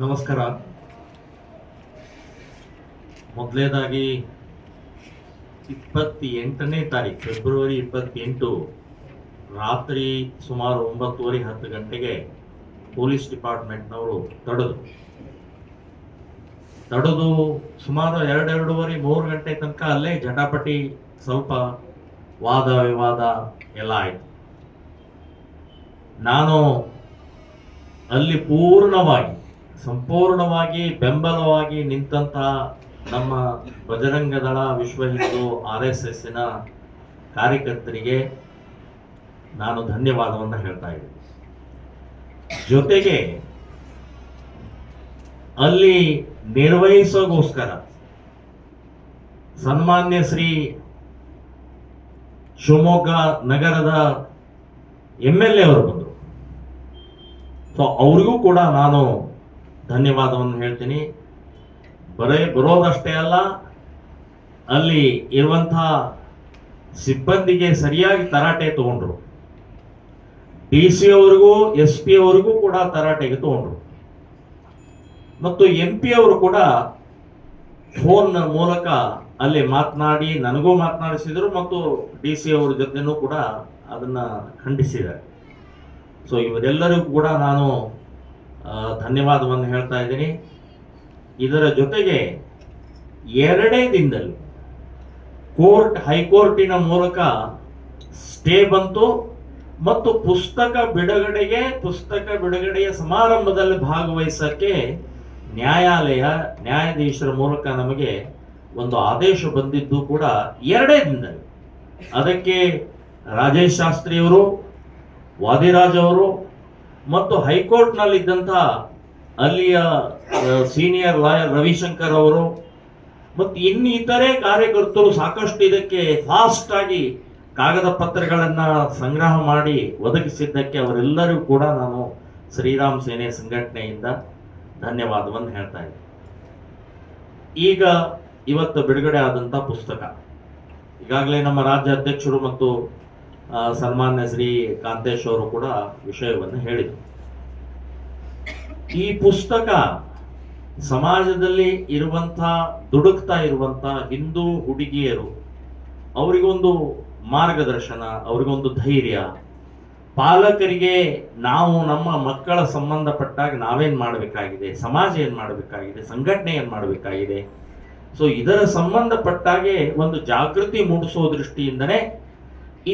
ನಮಸ್ಕಾರ. ಮೊದಲನೇದಾಗಿ ಇಪ್ಪತ್ತೆಂಟನೇ ತಾರೀಕು ಫೆಬ್ರವರಿ ಇಪ್ಪತ್ತೆಂಟು, ರಾತ್ರಿ ಸುಮಾರು ಒಂಬತ್ತುವರೆ ಹತ್ತು ಗಂಟೆಗೆ ಪೊಲೀಸ್ ಡಿಪಾರ್ಟ್ಮೆಂಟ್ನವರು ತಡೆದು. ತಡೆದು ಸುಮಾರು ಎರಡೆರಡೂವರೆ ಮೂರು ಗಂಟೆ ತನಕ ಅಲ್ಲೇ ಜಟಾಪಟಿ, ಸ್ವಲ್ಪ ವಾದ ವಿವಾದ ಎಲ್ಲ ಆಯಿತು. ನಾನು ಅಲ್ಲಿ ಪೂರ್ಣವಾಗಿ ಸಂಪೂರ್ಣವಾಗಿ ಬೆಂಬಲವಾಗಿ ನಿಂತಹ ನಮ್ಮ ಬಜರಂಗ ದಳ ವಿಶ್ವ ಹಿಂದೂ ಆರ್ ಎಸ್ ಎಸ್ಸಿನ ಕಾರ್ಯಕರ್ತರಿಗೆ ನಾನು ಧನ್ಯವಾದವನ್ನು ಹೇಳ್ತಾ ಇದ್ದೀನಿ. ಜೊತೆಗೆ ಅಲ್ಲಿ ನಿರ್ವಹಿಸೋಗೋಸ್ಕರ ಸನ್ಮಾನ್ಯ ಶ್ರೀ ಶಿವಮೊಗ್ಗ ನಗರದ ಎಂ ಎಲ್ ಎ ಅವರು ಬಂದರು. ಸೊ ಅವ್ರಿಗೂ ಕೂಡ ನಾನು ಧನ್ಯವಾದವನ್ನು ಹೇಳ್ತೀನಿ. ಬರೇ, ಬರೋದಷ್ಟೇ ಅಲ್ಲ, ಅಲ್ಲಿ ಇರುವಂತಹ ಸಿಬ್ಬಂದಿಗೆ ಸರಿಯಾಗಿ ತರಾಟೆ ತಗೊಂಡ್ರು. ಡಿ ಸಿ ಅವರಿಗೂ, ಎಸ್ ಪಿ ಅವರಿಗೂ ಕೂಡ ತರಾಟೆಗೆ ತಗೊಂಡ್ರು. ಮತ್ತು ಎಂ ಪಿ ಅವರು ಕೂಡ ಫೋನ್ ಮೂಲಕ ಅಲ್ಲಿ ಮಾತನಾಡಿ, ನನಗೂ ಮಾತನಾಡಿಸಿದರು ಮತ್ತು ಡಿ ಸಿ ಅವ್ರ ಜೊತೆನೂ ಕೂಡ ಅದನ್ನ ಖಂಡಿಸಿದ್ದಾರೆ. ಸೊ ಇವರೆಲ್ಲರಿಗೂ ಕೂಡ ನಾನು ಧನ್ಯವಾದವನ್ನು ಹೇಳ್ತಾ ಇದ್ದೀನಿ. ಇದರ ಜೊತೆಗೆ ಎರಡೇ ದಿನದಲ್ಲಿ ಕೋರ್ಟ್, ಹೈಕೋರ್ಟಿನ ಮೂಲಕ ಸ್ಟೇ ಬಂತು ಮತ್ತು ಪುಸ್ತಕ ಬಿಡುಗಡೆಗೆ, ಪುಸ್ತಕ ಬಿಡುಗಡೆಯ ಸಮಾರಂಭದಲ್ಲಿ ಭಾಗವಹಿಸಕ್ಕೆ ನ್ಯಾಯಾಲಯ, ನ್ಯಾಯಾಧೀಶರ ಮೂಲಕ ನಮಗೆ ಒಂದು ಆದೇಶ ಬಂದಿದ್ದು ಕೂಡ ಎರಡೇ ದಿನದಲ್ಲಿ. ಅದಕ್ಕೆ ರಾಜೇಶ್ ಶಾಸ್ತ್ರಿಯವರು, ವಾದಿರಾಜ್ ಅವರು ಮತ್ತು ಹೈಕೋರ್ಟ್ನಲ್ಲಿದ್ದಂತಹ ಅಲ್ಲಿಯ ಸೀನಿಯರ್ ಲಾಯರ್ ರವಿಶಂಕರ್ ಅವರು, ಮತ್ತು ಇನ್ನಿತರೆ ಕಾರ್ಯಕರ್ತರು ಸಾಕಷ್ಟು ಇದಕ್ಕೆ ಫಾಸ್ಟ್ ಆಗಿ ಕಾಗದ ಪತ್ರಗಳನ್ನು ಸಂಗ್ರಹ ಮಾಡಿ ಒದಗಿಸಿದ್ದಕ್ಕೆ ಅವರೆಲ್ಲರಿಗೂ ಕೂಡ ನಾನು ಶ್ರೀರಾಮ್ ಸೇನೆ ಸಂಘಟನೆಯಿಂದ ಧನ್ಯವಾದವನ್ನು ಹೇಳ್ತಾ ಇದ್ದೆ ಈಗ ಇವತ್ತು ಬಿಡುಗಡೆ ಆದಂಥ ಪುಸ್ತಕ. ಈಗಾಗಲೇ ನಮ್ಮ ರಾಜ್ಯ ಅಧ್ಯಕ್ಷರು ಮತ್ತು ಸನ್ಮಾನ್ಯ ಶ್ರೀ ಕಾಂತೇಶ್ ಅವರು ಕೂಡ ವಿಷಯವನ್ನು ಹೇಳಿದರು. ಈ ಪುಸ್ತಕ ಸಮಾಜದಲ್ಲಿ ಇರುವಂಥ, ದುಡುಕ್ತಾ ಇರುವಂಥ ಹಿಂದೂ ಹುಡುಗಿಯರು, ಅವರಿಗೊಂದು ಮಾರ್ಗದರ್ಶನ, ಅವರಿಗೊಂದು ಧೈರ್ಯ. ಪಾಲಕರಿಗೆ ನಾವು ನಮ್ಮ ಮಕ್ಕಳ ಸಂಬಂಧಪಟ್ಟಾಗ ನಾವೇನ್ ಮಾಡಬೇಕಾಗಿದೆ, ಸಮಾಜ ಏನು ಮಾಡಬೇಕಾಗಿದೆ, ಸಂಘಟನೆ ಏನು ಮಾಡಬೇಕಾಗಿದೆ. ಸೊ ಇದರ ಸಂಬಂಧಪಟ್ಟಾಗೆ ಒಂದು ಜಾಗೃತಿ ಮೂಡಿಸೋ ದೃಷ್ಟಿಯಿಂದನೇ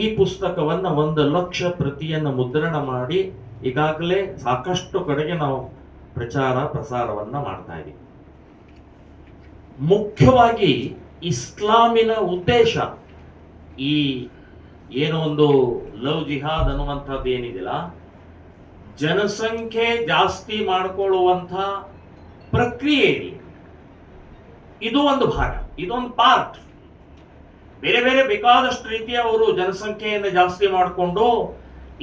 ಈ ಪುಸ್ತಕವನ್ನು ಒಂದು ಲಕ್ಷ ಪ್ರತಿಯನ್ನು ಮುದ್ರಣ ಮಾಡಿ ಈಗಾಗಲೇ ಸಾಕಷ್ಟು ಕಡೆಗೆ ನಾವು ಪ್ರಚಾರ ಪ್ರಸಾರವನ್ನ ಮಾಡ್ತಾ ಇದೆ ಮುಖ್ಯವಾಗಿ ಇಸ್ಲಾಮಿನ ಉದ್ದೇಶ. ಈ ಏನೋ ಒಂದು ಲವ್ ಜಿಹಾದ್ ಅನ್ನುವಂಥದ್ದು ಏನಿದೆಯಲ್ಲ ಜನಸಂಖ್ಯೆ ಜಾಸ್ತಿ ಮಾಡಿಕೊಳ್ಳುವಂಥ ಪ್ರಕ್ರಿಯೆ ಇದು ಒಂದು ಭಾಗ, ಇದೊಂದು ಪಾರ್ಟ್ ಬೇರೆ ಬೇರೆ ಬೇಕಾದಷ್ಟು ರೀತಿಯ ಅವರು ಜನಸಂಖ್ಯೆಯನ್ನು ಜಾಸ್ತಿ ಮಾಡಿಕೊಂಡು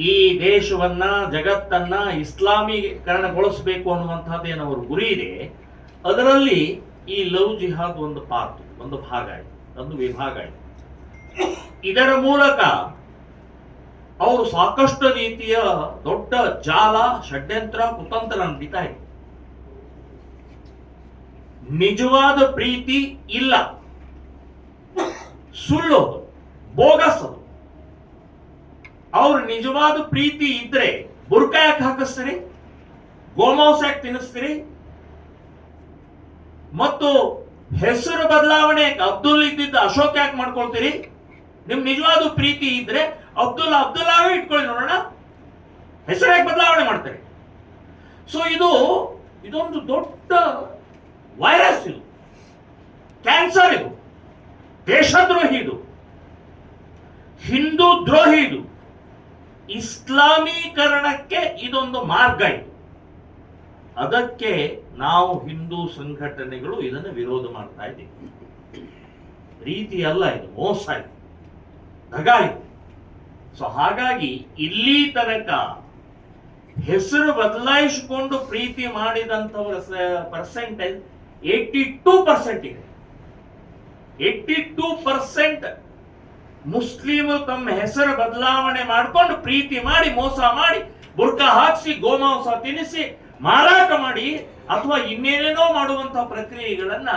ಈ ದೇಶವನ್ನ, ಜಗತ್ತನ್ನ ಇಸ್ಲಾಮೀಕರಣಗೊಳಿಸಬೇಕು ಅನ್ನುವಂಥದ್ದು ಏನು ಅವ್ರ ಗುರಿ ಇದೆ, ಅದರಲ್ಲಿ ಈ ಲವ್ ಜಿಹಾದ್ ಒಂದು ಪಾರ್ಟ್, ಒಂದು ಭಾಗ ಒಂದು ವಿಭಾಗ ಇದೆ ಇದರ ಮೂಲಕ ಅವರು ಸಾಕಷ್ಟು ರೀತಿಯ ದೊಡ್ಡ ಜಾಲ, ಷಡ್ಯಂತ್ರ ಕುತಂತ್ರ ನಡೀತಾ ಇದೆ. ನಿಜವಾದ ಪ್ರೀತಿ ಇಲ್ಲ. ಸುಳ್ಳು ಬೋಗಸ್ ಅವ್ರ ನಿಜವಾದ ಪ್ರೀತಿ ಇದ್ರೆ ಬುರ್ಕ ಯಾಕೆ ಹಾಕಿಸ್ತೀರಿ? ಗೋಮಾಂಸ ಯಾಕೆ ತಿನ್ನಿಸ್ತೀರಿ? ಮತ್ತು ಹೆಸರು ಬದಲಾವಣೆ ಅಬ್ದುಲ್ ಇದ್ದಿದ್ದ ಅಶೋಕ್ ಯಾಕೆ ಮಾಡ್ಕೊಳ್ತೀರಿ? ನಿಮ್ ನಿಜವಾದ ಪ್ರೀತಿ ಇದ್ರೆ ಅಬ್ದುಲ್ ಅಬ್ದುಲ್ಲಾವೇ ಇಟ್ಕೊಳ್ಳಿ ನೋಡೋಣ. ಹೆಸರು ಯಾಕೆ ಬದಲಾವಣೆ ಮಾಡ್ತಾರೆ? ಸೊ ಇದು, ಇದೊಂದು ದೊಡ್ಡ ವೈರಸ್ ಇದು. ಕ್ಯಾನ್ಸರ್ ಇದು. ದೇಶದ್ರೋಹಿ ಇದು. ಹಿಂದೂ ದ್ರೋಹಿ ಇದು. ಇಸ್ಲಾಮೀಕರಣಕ್ಕೆ ಇದೊಂದು ಮಾರ್ಗ ಇದು. ಅದಕ್ಕೆ ನಾವು ಹಿಂದೂ ಸಂಘಟನೆಗಳು ಇದನ್ನು ವಿರೋಧ ಮಾಡ್ತಾ ಇದ್ದೀವಿ. ರೀತಿ ಅಲ್ಲ ಇದು, ಮೋಸ ಇದು ದಗ ಇದು. ಸೊ ಹಾಗಾಗಿ ಇಲ್ಲಿ ತನಕ ಹೆಸರು ಬದಲಾಯಿಸಿಕೊಂಡು ಪ್ರೀತಿ ಮಾಡಿದಂಥವರ ಪರ್ಸೆಂಟೇಜ್ ಏಯ್ಟಿ ಟೂ ಪರ್ಸೆಂಟ್ ಇದೆ. ಏಯ್ಟಿ ಟೂ ಪರ್ಸೆಂಟ್ ಮುಸ್ಲಿಮರು ತಮ್ಮ ಹೆಸರು ಬದಲಾವಣೆ ಮಾಡಿಕೊಂಡು ಪ್ರೀತಿ ಮಾಡಿ, ಮೋಸ ಮಾಡಿ, ಬುರ್ಕ ಹಾಕಿಸಿ, ಗೋಮಾಂಸ ತಿನ್ನಿಸಿ, ಮಾರಾಟ ಮಾಡಿ ಅಥವಾ ಇನ್ನೇನೇನೋ ಮಾಡುವಂತಹ ಪ್ರಕ್ರಿಯೆಗಳನ್ನ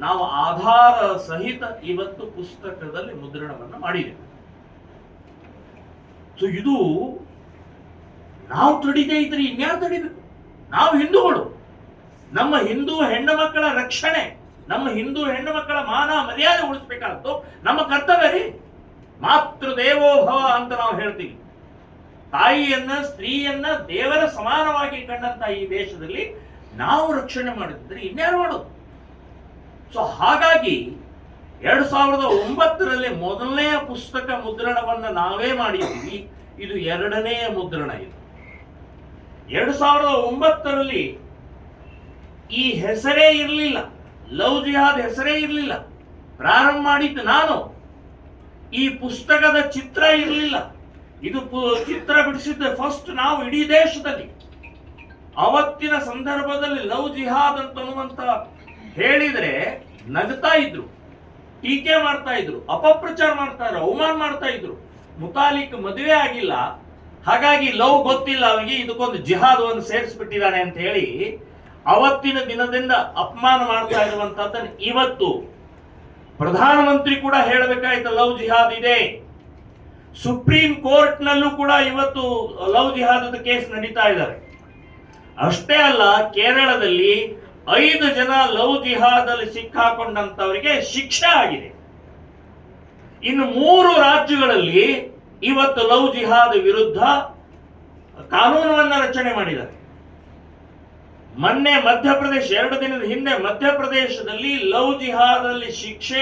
ನಾವು ಆಧಾರ ಸಹಿತ ಇವತ್ತು ಪುಸ್ತಕದಲ್ಲಿ ಮುದ್ರಣವನ್ನ ಮಾಡಿದ್ದೇವೆ ಸೊ ಇದು ನಾವು ತಡಿದೇ ಇದ್ರೆ ಇನ್ಯಾರು ತಡಿಬೇಕು? ನಾವು ಹಿಂದೂಗಳು. ನಮ್ಮ ಹಿಂದೂ ಹೆಣ್ಣು ಮಕ್ಕಳ ರಕ್ಷಣೆ, ನಮ್ಮ ಹಿಂದೂ ಹೆಣ್ಣು ಮಕ್ಕಳ ಮಾನ ಮರ್ಯಾದೆ ಉಳಿಸ್ಬೇಕಾದ್ದು ನಮ್ಮ ಕರ್ತವ್ಯ ರೀ. ಮಾತೃ ದೇವೋಭವ ಅಂತ ನಾವು ಹೇಳ್ತೀವಿ. ತಾಯಿಯನ್ನ, ಸ್ತ್ರೀಯನ್ನ ದೇವರ ಸಮಾನವಾಗಿ ಕಂಡಂತ ಈ ದೇಶದಲ್ಲಿ ನಾವು ರಕ್ಷಣೆ ಮಾಡಿದ್ರೆ ಇನ್ಯಾರು ಮಾಡೋದು? ಸೊ ಹಾಗಾಗಿ ಎರಡು ಸಾವಿರದ ಒಂಬತ್ತರಲ್ಲಿ ಮೊದಲನೆಯ ಪುಸ್ತಕ ಮುದ್ರಣವನ್ನ ನಾವೇ ಮಾಡಿದ್ದೀವಿ ಇದು ಎರಡನೆಯ ಮುದ್ರಣ ಇದು. ಎರಡು ಸಾವಿರದ ಒಂಬತ್ತರಲ್ಲಿ ಈ ಹೆಸರೇ ಇರಲಿಲ್ಲ. ಲವ್ ಜಿಹಾದ್ ಹೆಸರೇ ಇರಲಿಲ್ಲ. ಪ್ರಾರಂಭ ಮಾಡಿದ್ದು ನಾನು. ಈ ಪುಸ್ತಕದ ಚಿತ್ರ ಇರಲಿಲ್ಲ. ಇದು ಚಿತ್ರ ಬಿಡಿಸಿದ್ದ ಫಸ್ಟ್ ನಾವು ಇಡೀ ದೇಶದಲ್ಲಿ. ಅವತ್ತಿನ ಸಂದರ್ಭದಲ್ಲಿ ಲವ್ ಜಿಹಾದ್ ಅಂತನ್ನುವಂತ ಹೇಳಿದ್ರೆ ನಗ್ತಾ ಇದ್ರು, ಟೀಕೆ ಮಾಡ್ತಾ ಇದ್ರು, ಅಪಪ್ರಚಾರ ಮಾಡ್ತಾ ಇದ್ರು, ಅವಮಾನ ಮಾಡ್ತಾ ಇದ್ರು. ಮುತಾಲಿಕ್ ಮದುವೆ ಆಗಿಲ್ಲ. ಹಾಗಾಗಿ ಲವ್ ಗೊತ್ತಿಲ್ಲ ಅವನಿಗೆ ಇದಕ್ಕೊಂದು ಜಿಹಾದ್ ಒಂದು ಸೇರಿಸ್ಬಿಟ್ಟಿದ್ದಾನೆ ಅಂತ ಹೇಳಿ ಅವತ್ತಿನ ದಿನದಿಂದ ಅಪಮಾನ ಮಾಡ್ತಾ ಇರುವಂತದ್ದನ್ನು ಇವತ್ತು ಪ್ರಧಾನಮಂತ್ರಿ ಕೂಡ ಹೇಳಬೇಕಾಯ್ತು, ಲವ್ ಜಿಹಾದ್ ಇದೆ. ಸುಪ್ರೀಂ ಕೋರ್ಟ್ ನಲ್ಲೂ ಕೂಡ ಇವತ್ತು ಲವ್ ಜಿಹಾದದ ಕೇಸ್ ನಡೀತಾ ಇದ್ದಾರೆ ಅಷ್ಟೇ ಅಲ್ಲ, ಕೇರಳದಲ್ಲಿ ಐದು ಜನ ಲವ್ ಜಿಹಾದಲ್ಲಿ ಸಿಕ್ಕಾಕೊಂಡಂತವರಿಗೆ ಶಿಕ್ಷೆ ಆಗಿದೆ. ಇನ್ನು ಮೂರು ರಾಜ್ಯಗಳಲ್ಲಿ ಇವತ್ತು ಲವ್ ಜಿಹಾದ್ ವಿರುದ್ಧ ಕಾನೂನನ್ನ ರಚನೆ ಮಾಡಿದ್ದಾರೆ. ಮೊನ್ನೆ ಮಧ್ಯಪ್ರದೇಶ, ಎರಡು ದಿನದ ಹಿಂದೆ ಮಧ್ಯಪ್ರದೇಶದಲ್ಲಿ ಲವ್ ಜಿಹಾದಲ್ಲಿ ಶಿಕ್ಷೆ